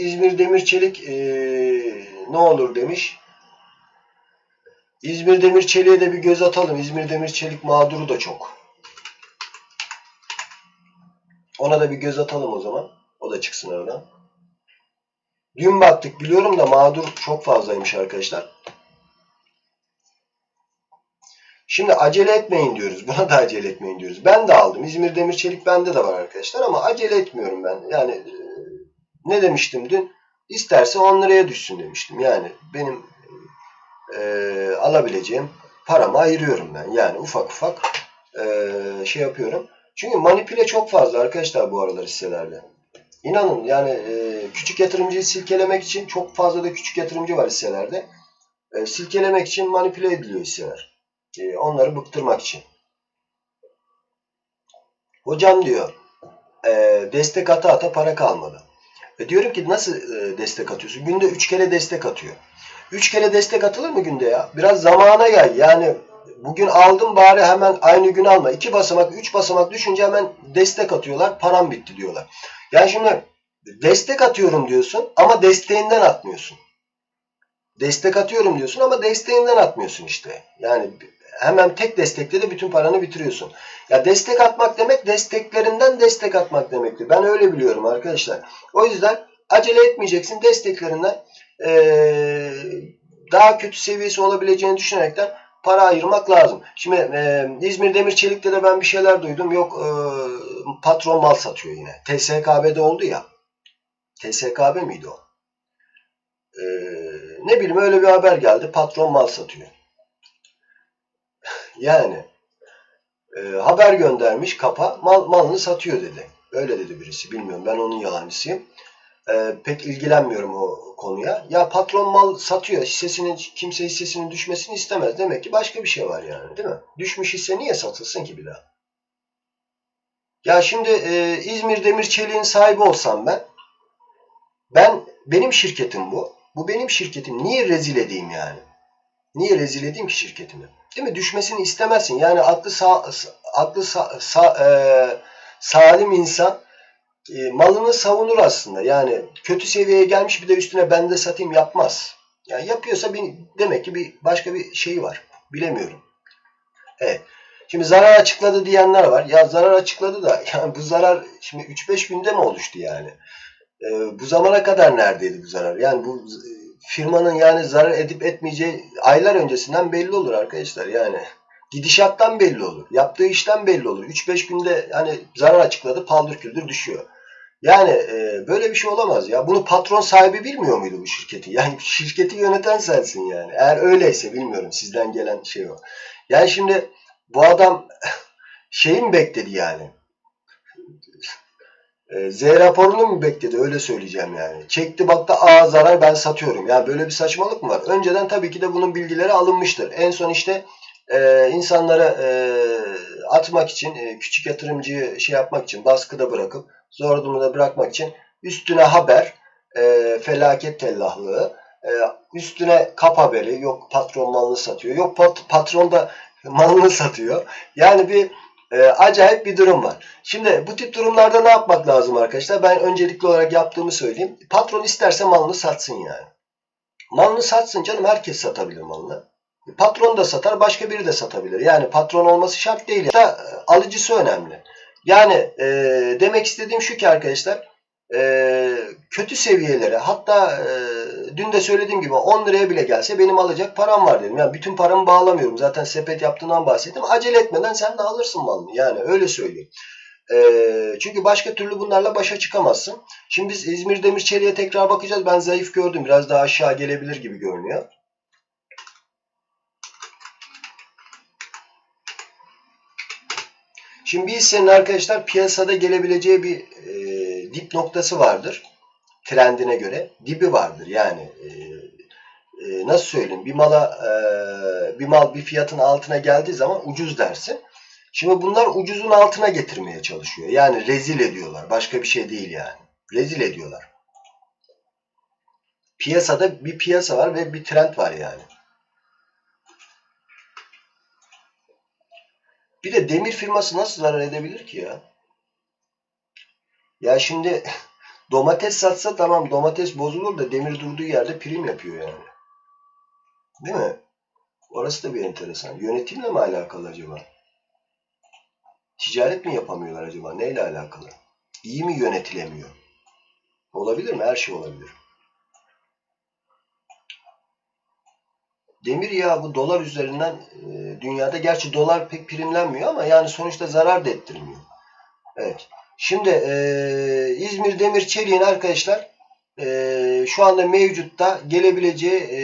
İzmir Demir Çelik ee, ne olur demiş. İzmir Demir Çelik'e de bir göz atalım. İzmir Demir Çelik mağduru da çok. Ona da bir göz atalım o zaman. O da çıksın oradan. Dün baktık biliyorum da mağdur çok fazlaymış arkadaşlar. Şimdi acele etmeyin diyoruz. Buna da acele etmeyin diyoruz. Ben de aldım. İzmir Demir Çelik bende de var arkadaşlar ama acele etmiyorum ben. Yani e, ne demiştim dün? İsterse 10 liraya düşsün demiştim. Yani benim e, alabileceğim paramı ayırıyorum ben. Yani ufak ufak e, şey yapıyorum. Çünkü manipüle çok fazla arkadaşlar bu aralar hisselerde. İnanın yani e, küçük yatırımcıyı silkelemek için çok fazla da küçük yatırımcı var hisselerde. E, silkelemek için manipüle ediliyor hisseler. E, onları bıktırmak için. Hocam diyor e, destek ata ata para kalmadı. E, diyorum ki nasıl e, destek atıyorsun? Günde 3 kere destek atıyor. 3 kere destek atılır mı günde ya? Biraz zamana yay. Yani bugün aldım bari hemen aynı gün alma. 2 basamak, 3 basamak düşünce hemen destek atıyorlar. Param bitti diyorlar. Yani şimdi destek atıyorum diyorsun ama desteğinden atmıyorsun. Destek atıyorum diyorsun ama desteğinden atmıyorsun işte. Yani hemen tek destekle de bütün paranı bitiriyorsun. Ya destek atmak demek desteklerinden destek atmak demektir. Ben öyle biliyorum arkadaşlar. O yüzden acele etmeyeceksin. Desteklerinden ee, daha kötü seviyesi olabileceğini düşünerekten para ayırmak lazım. Şimdi e, İzmir Demir Çelik'te de ben bir şeyler duydum. Yok e, patron mal satıyor yine. TSKB'de oldu ya. TSKB miydi o? E, ne bileyim öyle bir haber geldi. Patron mal satıyor. Yani e, haber göndermiş kapa mal malını satıyor dedi. Öyle dedi birisi. Bilmiyorum ben onun yalancısıyım. E, pek ilgilenmiyorum o konuya. Ya patron mal satıyor. Hissesinin kimse hissesinin düşmesini istemez. Demek ki başka bir şey var yani değil mi? Düşmüş hisse niye satılsın ki bir daha? Ya şimdi e, İzmir Demir Çelik'in sahibi olsam ben ben benim şirketim bu. Bu benim şirketim. Niye rezil edeyim yani? Niye rezil edeyim ki şirketimi? Değil mi? Düşmesini istemezsin. Yani aklı sağ, aklı sağ, sağ, e, salim insan e, malını savunur aslında. Yani kötü seviyeye gelmiş bir de üstüne ben de satayım yapmaz. Yani yapıyorsa bir, demek ki bir başka bir şey var. Bilemiyorum. Evet. Şimdi zarar açıkladı diyenler var. Ya zarar açıkladı da yani bu zarar şimdi 3-5 günde mi oluştu yani? Ee, bu zamana kadar neredeydi bu zarar? Yani bu e, firmanın yani zarar edip etmeyeceği aylar öncesinden belli olur arkadaşlar. Yani gidişattan belli olur. Yaptığı işten belli olur. 3-5 günde hani zarar açıkladı paldır küldür düşüyor. Yani e, böyle bir şey olamaz ya. Bunu patron sahibi bilmiyor muydu bu şirketi? Yani şirketi yöneten sensin yani. Eğer öyleyse bilmiyorum sizden gelen şey o. Yani şimdi bu adam şeyi mi bekledi yani? E, Z raporunu mu bekledi? Öyle söyleyeceğim yani. Çekti baktı a zarar ben satıyorum. Yani böyle bir saçmalık mı var? Önceden tabii ki de bunun bilgileri alınmıştır. En son işte e, insanlara e, atmak için, e, küçük yatırımcıyı şey yapmak için, baskıda bırakıp zor durumda bırakmak için üstüne haber, e, felaket tellahlığı, e, üstüne kap haberi, yok patron malını satıyor, yok pat, patron da malını satıyor. Yani bir e, acayip bir durum var. Şimdi bu tip durumlarda ne yapmak lazım arkadaşlar? Ben öncelikli olarak yaptığımı söyleyeyim. Patron isterse malını satsın yani. Malını satsın canım herkes satabilir malını. Patron da satar, başka biri de satabilir. Yani patron olması şart değil. Hatta alıcısı önemli. Yani e, demek istediğim şu ki arkadaşlar e, kötü seviyelere hatta e, dün de söylediğim gibi 10 liraya bile gelse benim alacak param var dedim. Yani bütün paramı bağlamıyorum. Zaten sepet yaptığından bahsettim. Acele etmeden sen de alırsın malını. Yani öyle söyleyeyim. E, çünkü başka türlü bunlarla başa çıkamazsın. Şimdi biz İzmir Demir Çelik'e tekrar bakacağız. Ben zayıf gördüm. Biraz daha aşağı gelebilir gibi görünüyor. Şimdi bir hissenin arkadaşlar piyasada gelebileceği bir e, dip noktası vardır. Trendine göre. Dibi vardır. Yani e, e, nasıl söyleyeyim? Bir mala e, bir mal bir fiyatın altına geldiği zaman ucuz dersin. Şimdi bunlar ucuzun altına getirmeye çalışıyor. Yani rezil ediyorlar. Başka bir şey değil yani. Rezil ediyorlar. Piyasada bir piyasa var ve bir trend var yani. Bir de demir firması nasıl zarar edebilir ki ya? Ya şimdi Domates satsa tamam domates bozulur da demir durduğu yerde prim yapıyor yani. Değil mi? Orası da bir enteresan. Yönetimle mi alakalı acaba? Ticaret mi yapamıyorlar acaba? Neyle alakalı? İyi mi yönetilemiyor? Olabilir mi? Her şey olabilir. Demir ya bu dolar üzerinden e, dünyada gerçi dolar pek primlenmiyor ama yani sonuçta zarar da ettirmiyor. Evet. Şimdi e, İzmir Demir Çelik'in arkadaşlar e, şu anda mevcutta gelebileceği e,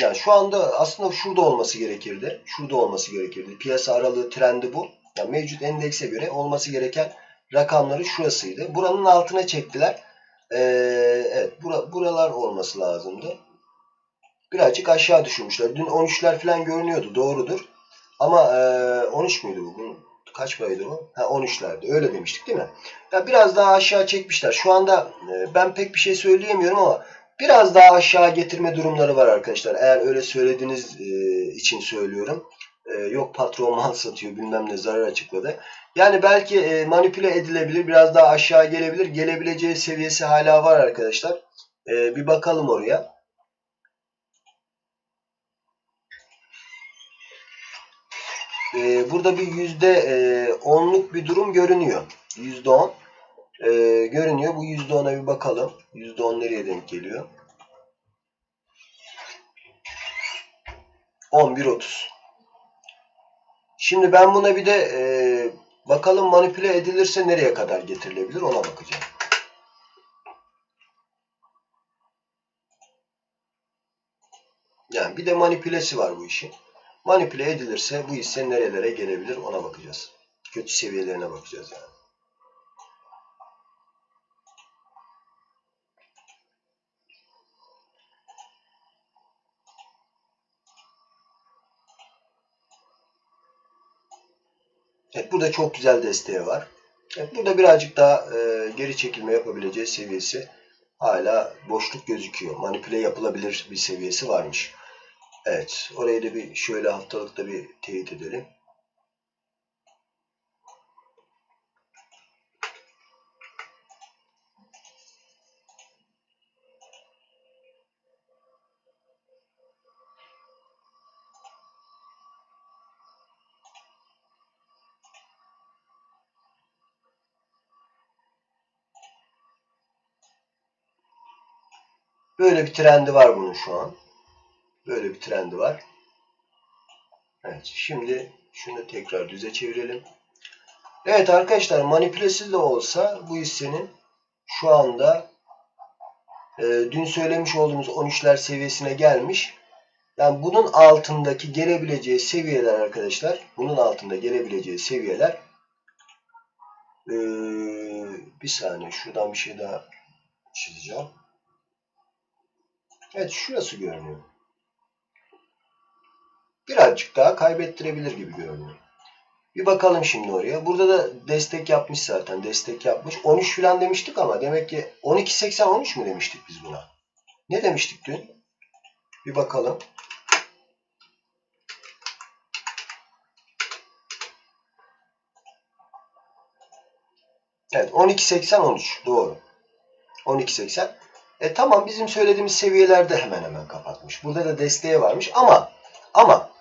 yani şu anda aslında şurada olması gerekirdi. Şurada olması gerekirdi. Piyasa aralığı trendi bu. Yani mevcut endekse göre olması gereken rakamları şurasıydı. Buranın altına çektiler. Ee, evet bura, buralar olması lazımdı. Birazcık aşağı düşürmüşler. Dün 13'ler falan görünüyordu. Doğrudur. Ama e, 13 müydü bu? Kaç paraydı bu? Ha 13'lerdi. Öyle demiştik değil mi? Ya biraz daha aşağı çekmişler. Şu anda e, ben pek bir şey söyleyemiyorum ama biraz daha aşağı getirme durumları var arkadaşlar. Eğer öyle söylediğiniz e, için söylüyorum. E, yok patron mal satıyor bilmem ne zarar açıkladı. Yani belki e, manipüle edilebilir. Biraz daha aşağı gelebilir. Gelebileceği seviyesi hala var arkadaşlar. E, bir bakalım oraya. Burada bir yüzde e, onluk bir durum görünüyor. Yüzde on e, görünüyor. Bu yüzde ona bir bakalım. Yüzde on nereye denk geliyor? 11.30 Şimdi ben buna bir de e, bakalım manipüle edilirse nereye kadar getirilebilir ona bakacağım. Yani bir de manipülesi var bu işin. Manipüle edilirse bu hisse nerelere gelebilir ona bakacağız. Kötü seviyelerine bakacağız yani. Evet, burada çok güzel desteği var. Evet, burada birazcık daha e, geri çekilme yapabileceği seviyesi hala boşluk gözüküyor. Manipüle yapılabilir bir seviyesi varmış. Evet, orayı da bir şöyle haftalıkta bir teyit edelim. Böyle bir trendi var bunun şu an. Böyle bir trendi var. Evet şimdi şunu tekrar düze çevirelim. Evet arkadaşlar manipülesiz de olsa bu hissenin şu anda e, dün söylemiş olduğumuz 13'ler seviyesine gelmiş. Yani bunun altındaki gelebileceği seviyeler arkadaşlar bunun altında gelebileceği seviyeler e, bir saniye şuradan bir şey daha çizeceğim. Evet şurası görünüyor. Birazcık daha kaybettirebilir gibi görünüyor. Bir bakalım şimdi oraya. Burada da destek yapmış zaten. Destek yapmış. 13 falan demiştik ama demek ki 12.80 13 mu demiştik biz buna? Ne demiştik dün? Bir bakalım. Evet 12.80 13 doğru. 12.80 e tamam bizim söylediğimiz seviyelerde hemen hemen kapatmış. Burada da desteği varmış ama ama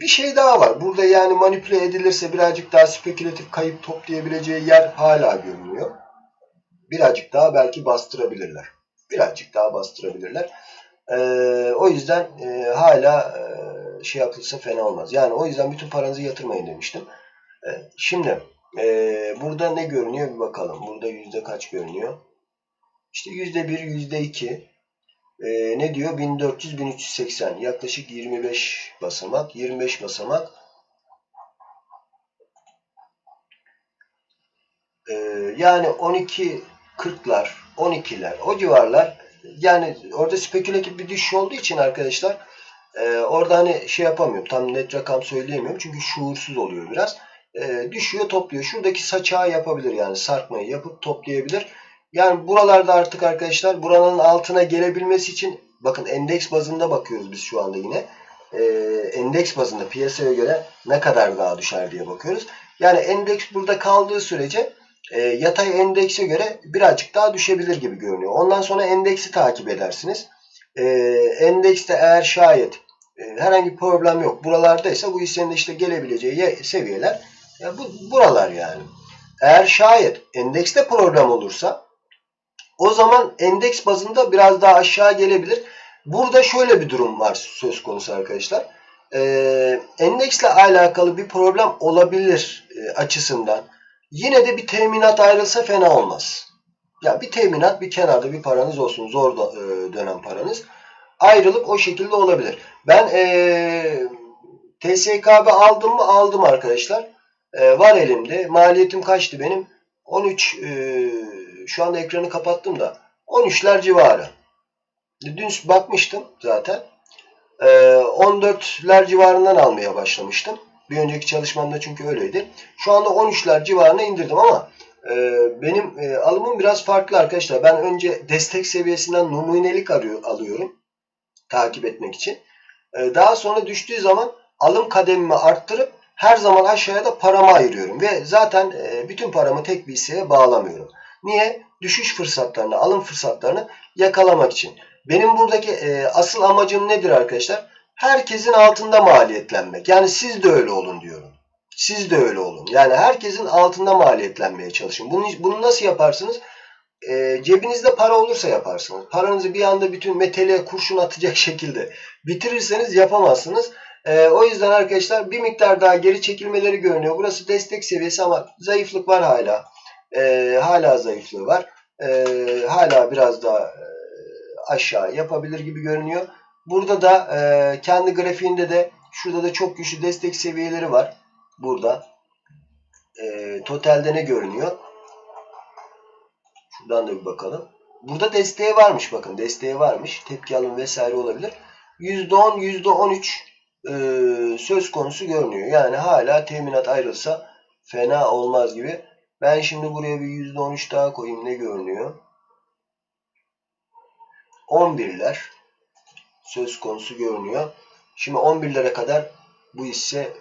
bir şey daha var. Burada yani manipüle edilirse birazcık daha spekülatif kayıp toplayabileceği yer hala görünüyor. Birazcık daha belki bastırabilirler. Birazcık daha bastırabilirler. Ee, o yüzden e, hala e, şey yapılsa fena olmaz. Yani o yüzden bütün paranızı yatırmayın demiştim. E, şimdi e, burada ne görünüyor bir bakalım. Burada yüzde kaç görünüyor? İşte yüzde bir, yüzde iki. Ee, ne diyor? 1400, 1380. Yaklaşık 25 basamak. 25 basamak. Ee, yani 12 40'lar, 12'ler, o civarlar. Yani orada spekülatif bir düşüş olduğu için arkadaşlar e, orada hani şey yapamıyorum. Tam net rakam söyleyemiyorum. Çünkü şuursuz oluyor biraz. E, düşüyor, topluyor. Şuradaki saçağı yapabilir yani sarkmayı yapıp toplayabilir. Yani buralarda artık arkadaşlar buranın altına gelebilmesi için bakın endeks bazında bakıyoruz biz şu anda yine. Ee, endeks bazında piyasaya göre ne kadar daha düşer diye bakıyoruz. Yani endeks burada kaldığı sürece e, yatay endekse göre birazcık daha düşebilir gibi görünüyor. Ondan sonra endeksi takip edersiniz. E, endekste eğer şayet e, herhangi bir problem yok. Buralardaysa bu hissenin işte gelebileceği seviyeler ya bu buralar yani. Eğer şayet endekste problem olursa o zaman endeks bazında biraz daha aşağı gelebilir. Burada şöyle bir durum var söz konusu arkadaşlar. Ee, endeksle alakalı bir problem olabilir e, açısından. Yine de bir teminat ayrılsa fena olmaz. Ya bir teminat bir kenarda bir paranız olsun zor da, e, dönem paranız. Ayrılıp o şekilde olabilir. Ben e, TSKB aldım mı aldım arkadaşlar. E, var elimde. Maliyetim kaçtı benim? 13 e, şu anda ekranı kapattım da 13'ler civarı. Dün bakmıştım zaten. E, 14'ler civarından almaya başlamıştım. Bir önceki çalışmamda çünkü öyleydi. Şu anda 13'ler civarına indirdim ama e, benim e, alımım biraz farklı arkadaşlar. Ben önce destek seviyesinden numunelik arıyor, alıyorum. Takip etmek için. E, daha sonra düştüğü zaman alım kademimi arttırıp her zaman aşağıya da paramı ayırıyorum. Ve zaten bütün paramı tek bir hisseye bağlamıyorum. Niye? Düşüş fırsatlarını, alım fırsatlarını yakalamak için. Benim buradaki e, asıl amacım nedir arkadaşlar? Herkesin altında maliyetlenmek. Yani siz de öyle olun diyorum. Siz de öyle olun. Yani herkesin altında maliyetlenmeye çalışın. Bunu, bunu nasıl yaparsınız? E, cebinizde para olursa yaparsınız. Paranızı bir anda bütün metele kurşun atacak şekilde bitirirseniz yapamazsınız. E, o yüzden arkadaşlar bir miktar daha geri çekilmeleri görünüyor. Burası destek seviyesi ama zayıflık var hala. E, hala zayıflığı var. E, hala biraz daha e, aşağı yapabilir gibi görünüyor. Burada da e, kendi grafiğinde de şurada da çok güçlü destek seviyeleri var. Burada. E, totalde ne görünüyor? Şuradan da bir bakalım. Burada desteği varmış bakın. Desteği varmış. Tepki alım vesaire olabilir. %10, %13 e, söz konusu görünüyor. Yani hala teminat ayrılsa fena olmaz gibi. Ben şimdi buraya bir %13 daha koyayım. Ne görünüyor? 11'ler söz konusu görünüyor. Şimdi 11'lere kadar bu hisse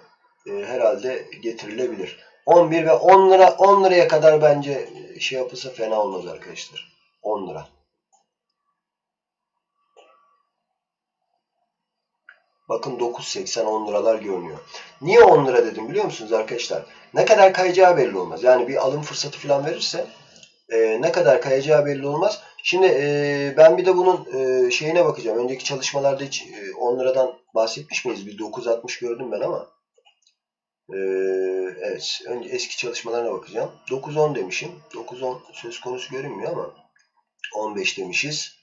e, herhalde getirilebilir. 11 ve 10 lira 10 liraya kadar bence şey yapılsa fena olmaz arkadaşlar. 10 lira. Bakın 9.80 10 liralar görünüyor. Niye 10 lira dedim biliyor musunuz arkadaşlar? Ne kadar kayacağı belli olmaz. Yani bir alım fırsatı falan verirse e, ne kadar kayacağı belli olmaz. Şimdi e, ben bir de bunun e, şeyine bakacağım. Önceki çalışmalarda hiç e, 10 liradan bahsetmiş miyiz? Bir 9.60 gördüm ben ama. E, evet. Önce eski çalışmalarına bakacağım. 9.10 demişim. 9.10 söz konusu görünmüyor ama 15 demişiz.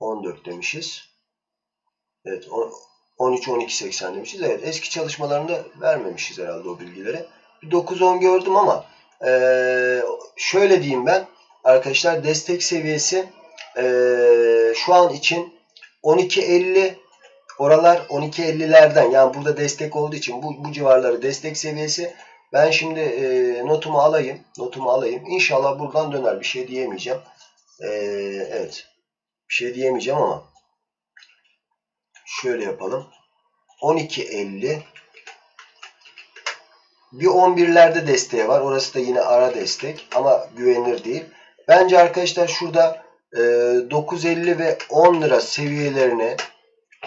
14 demişiz. Evet. 13-12-80 demişiz. Evet. Eski çalışmalarında vermemişiz herhalde o bilgileri. Bir 9-10 gördüm ama e, şöyle diyeyim ben arkadaşlar destek seviyesi e, şu an için 12.50 oralar 12.50'lerden yani burada destek olduğu için bu, bu civarları destek seviyesi ben şimdi e, notumu alayım notumu alayım İnşallah buradan döner bir şey diyemeyeceğim e, evet bir şey diyemeyeceğim ama şöyle yapalım 12.50 bir 11'lerde desteği var. Orası da yine ara destek ama güvenilir değil. Bence arkadaşlar şurada e, 9.50 ve 10 lira seviyelerine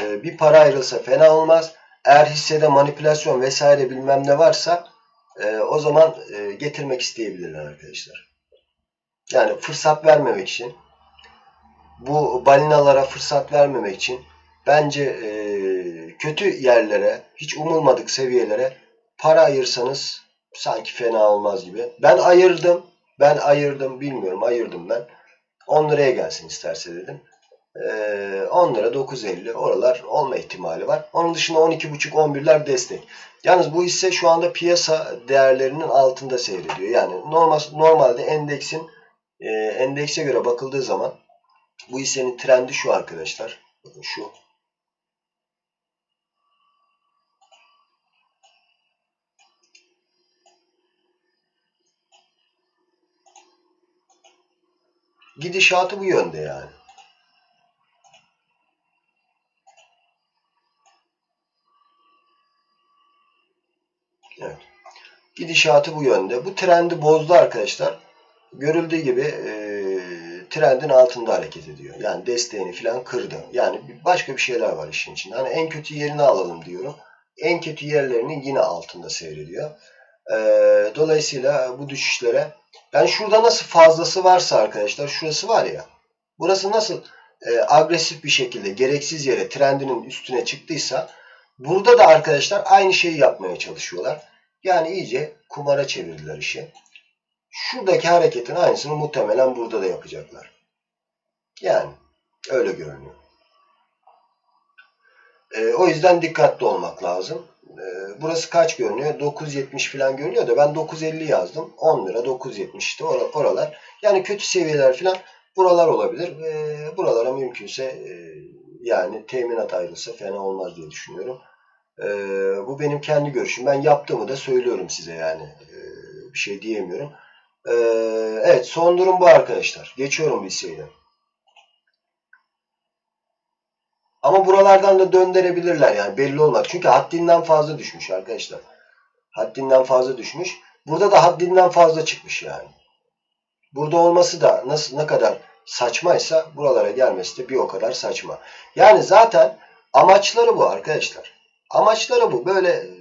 e, bir para ayrılsa fena olmaz. Eğer hissede manipülasyon vesaire bilmem ne varsa e, o zaman e, getirmek isteyebilirler arkadaşlar. Yani fırsat vermemek için bu balinalara fırsat vermemek için bence e, kötü yerlere hiç umulmadık seviyelere para ayırsanız sanki fena olmaz gibi. Ben ayırdım. Ben ayırdım. Bilmiyorum. Ayırdım ben. 10 liraya gelsin isterse dedim. Ee, 10 lira 9.50 oralar olma ihtimali var. Onun dışında 12.5 11'ler destek. Yalnız bu hisse şu anda piyasa değerlerinin altında seyrediyor. Yani normal normalde endeksin e, endekse göre bakıldığı zaman bu hissenin trendi şu arkadaşlar. Bakın şu. Gidişatı bu yönde yani. Evet. Gidişatı bu yönde. Bu trendi bozdu arkadaşlar. görüldüğü gibi e, trendin altında hareket ediyor. Yani desteğini falan kırdı. Yani başka bir şeyler var işin içinde. Hani en kötü yerini alalım diyorum. En kötü yerlerinin yine altında seyrediyor. E, dolayısıyla bu düşüşlere yani şurada nasıl fazlası varsa arkadaşlar şurası var ya burası nasıl e, agresif bir şekilde gereksiz yere trendinin üstüne çıktıysa burada da arkadaşlar aynı şeyi yapmaya çalışıyorlar. Yani iyice kumara çevirdiler işi. Şuradaki hareketin aynısını muhtemelen burada da yapacaklar. Yani öyle görünüyor. E, o yüzden dikkatli olmak lazım. E, burası kaç görünüyor? 9.70 falan görünüyor da ben 9.50 yazdım. 10 lira 9.70 işte or oralar. Yani kötü seviyeler falan buralar olabilir. E, buralara mümkünse e, yani teminat ayrılsa fena olmaz diye düşünüyorum. E, bu benim kendi görüşüm. Ben yaptığımı da söylüyorum size yani. Bir şey diyemiyorum. Evet son durum bu arkadaşlar. Geçiyorum liseyle. Ama buralardan da döndürebilirler yani belli olmaz. Çünkü haddinden fazla düşmüş arkadaşlar. Haddinden fazla düşmüş. Burada da haddinden fazla çıkmış yani. Burada olması da nasıl ne kadar saçmaysa buralara gelmesi de bir o kadar saçma. Yani zaten amaçları bu arkadaşlar. Amaçları bu. Böyle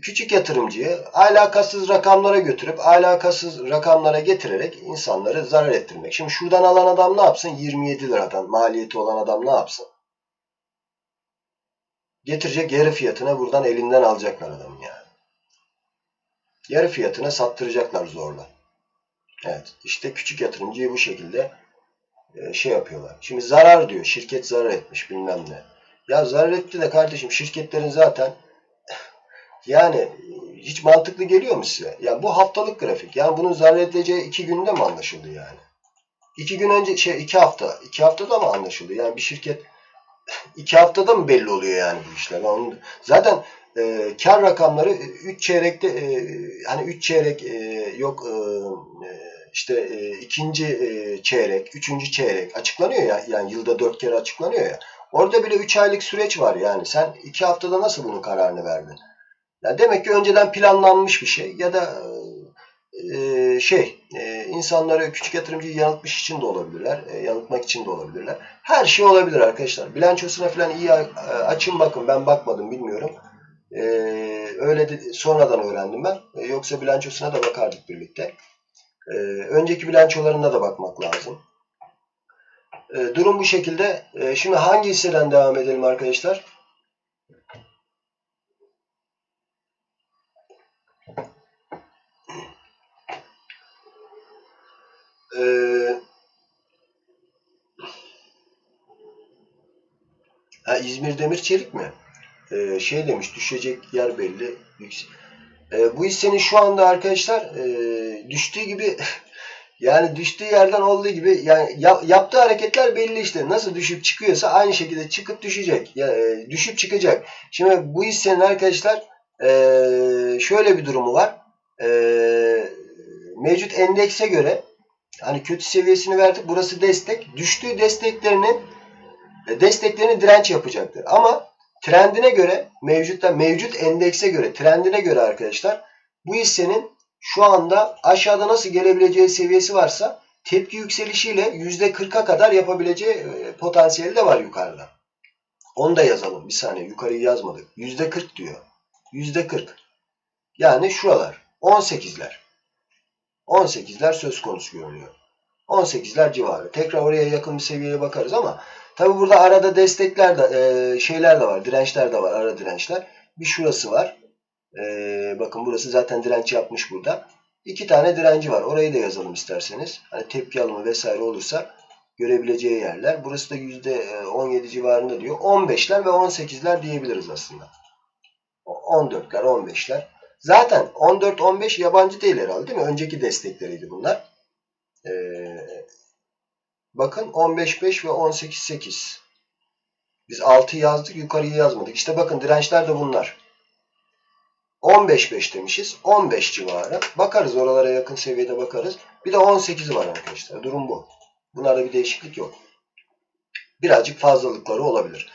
küçük yatırımcıyı alakasız rakamlara götürüp alakasız rakamlara getirerek insanları zarar ettirmek. Şimdi şuradan alan adam ne yapsın? 27 liradan maliyeti olan adam ne yapsın? Getirecek yarı fiyatına buradan elinden alacaklar adamı yani. Yarı fiyatına sattıracaklar zorla. Evet işte küçük yatırımcıyı bu şekilde e, şey yapıyorlar. Şimdi zarar diyor. Şirket zarar etmiş bilmem ne. Ya zarar etti de kardeşim şirketlerin zaten yani hiç mantıklı geliyor mu size? Ya bu haftalık grafik. Yani bunun zarar edeceği iki günde mi anlaşıldı yani? İki gün önce şey iki hafta. iki haftada mı anlaşıldı? Yani bir şirket iki haftada mı belli oluyor yani bu işler? Onu, zaten e, kar rakamları 3 çeyrekte e, hani 3 çeyrek e, yok e, işte e, ikinci e, çeyrek, üçüncü çeyrek açıklanıyor ya yani yılda dört kere açıklanıyor ya. Orada bile 3 aylık süreç var yani. Sen 2 haftada nasıl bunun kararını verdin? Yani demek ki önceden planlanmış bir şey ya da e, şey e, insanları küçük yatırımcıyı yanıltmış için de olabilirler. E, yanıltmak için de olabilirler. Her şey olabilir arkadaşlar. Bilançosuna falan iyi açın bakın. Ben bakmadım bilmiyorum. E, öyle de, sonradan öğrendim ben. E, yoksa bilançosuna da bakardık birlikte. E, önceki bilançolarına da bakmak lazım. E, durum bu şekilde. E, şimdi hangi hisseden devam edelim arkadaşlar? Ee, ha, İzmir Demir Çelik mi? Ee, şey demiş düşecek yer belli. Ee, bu hissenin şu anda arkadaşlar e, düştüğü gibi yani düştüğü yerden olduğu gibi yani yap, yaptığı hareketler belli işte. Nasıl düşüp çıkıyorsa aynı şekilde çıkıp düşecek. Ya, e, düşüp çıkacak. Şimdi bu hissenin arkadaşlar e, şöyle bir durumu var. E, mevcut endekse göre Hani kötü seviyesini verdik. Burası destek. Düştüğü desteklerinin e, desteklerini direnç yapacaktır. Ama trendine göre mevcutta mevcut endekse göre trendine göre arkadaşlar bu hissenin şu anda aşağıda nasıl gelebileceği seviyesi varsa tepki yükselişiyle %40'a kadar yapabileceği e, potansiyeli de var yukarıda. Onu da yazalım. Bir saniye yukarıyı yazmadık. %40 diyor. %40. Yani şuralar. 18'ler. 18'ler söz konusu görünüyor. 18'ler civarı. Tekrar oraya yakın bir seviyeye bakarız ama tabi burada arada destekler de e, şeyler de var. Dirençler de var. Ara dirençler. Bir şurası var. E, bakın burası zaten direnç yapmış burada. İki tane direnci var. Orayı da yazalım isterseniz. Hani tepki alımı vesaire olursa görebileceği yerler. Burası da %17 civarında diyor. 15'ler ve 18'ler diyebiliriz aslında. 14'ler, 15'ler. Zaten 14-15 yabancı değil herhalde değil mi? Önceki destekleriydi bunlar. Ee, bakın 15-5 ve 18-8. Biz 6 yazdık yukarıyı yazmadık. İşte bakın dirençler de bunlar. 15-5 demişiz. 15 civarı. Bakarız oralara yakın seviyede bakarız. Bir de 18 var arkadaşlar. Durum bu. Bunlarda bir değişiklik yok. Birazcık fazlalıkları olabilir.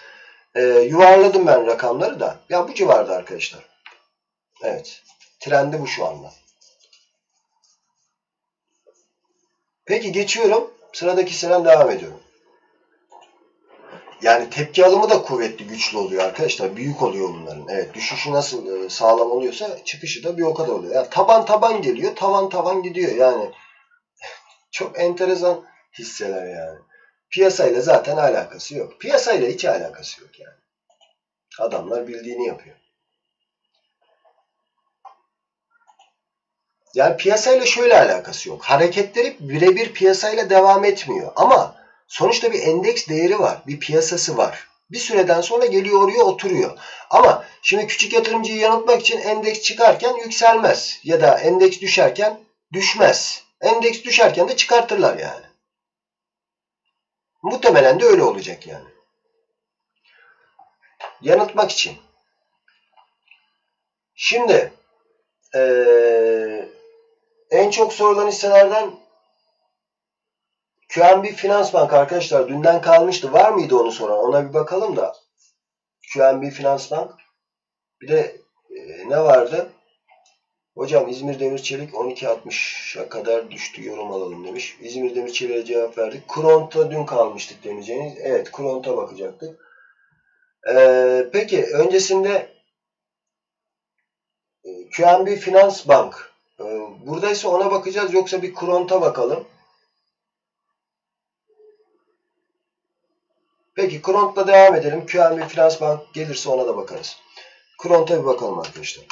Ee, yuvarladım ben rakamları da. Ya bu civarda arkadaşlar. Evet. Trendi bu şu anda. Peki geçiyorum. Sıradaki sıram devam ediyorum. Yani tepki alımı da kuvvetli, güçlü oluyor arkadaşlar. Büyük oluyor bunların. Evet, düşüşü nasıl e, sağlam oluyorsa çıkışı da bir o kadar oluyor. Yani taban taban geliyor, tavan tavan gidiyor. Yani çok enteresan hisseler yani. Piyasayla zaten alakası yok. Piyasayla hiç alakası yok yani. Adamlar bildiğini yapıyor. Yani piyasayla şöyle alakası yok. Hareketleri birebir piyasayla devam etmiyor. Ama sonuçta bir endeks değeri var. Bir piyasası var. Bir süreden sonra geliyor oraya oturuyor. Ama şimdi küçük yatırımcıyı yanıltmak için endeks çıkarken yükselmez. Ya da endeks düşerken düşmez. Endeks düşerken de çıkartırlar yani. Muhtemelen de öyle olacak yani. Yanıltmak için. Şimdi eee, en çok sorulan hisselerden QNB Finans Bank arkadaşlar dünden kalmıştı. Var mıydı onu soran? Ona bir bakalım da. QNB Finans Bank. Bir de e, ne vardı? Hocam İzmir Demir Çelik 12.60'a kadar düştü yorum alalım demiş. İzmir Demir Çelik'e cevap verdik. Kront'a dün kalmıştık demeyeceğiniz. Evet Kront'a bakacaktık. Ee, peki öncesinde e, QNB Finans Bank. Ee, buradaysa ona bakacağız yoksa bir Kront'a bakalım. Peki Kront'la devam edelim. QNB Finans Bank gelirse ona da bakarız. Kront'a bir bakalım arkadaşlar.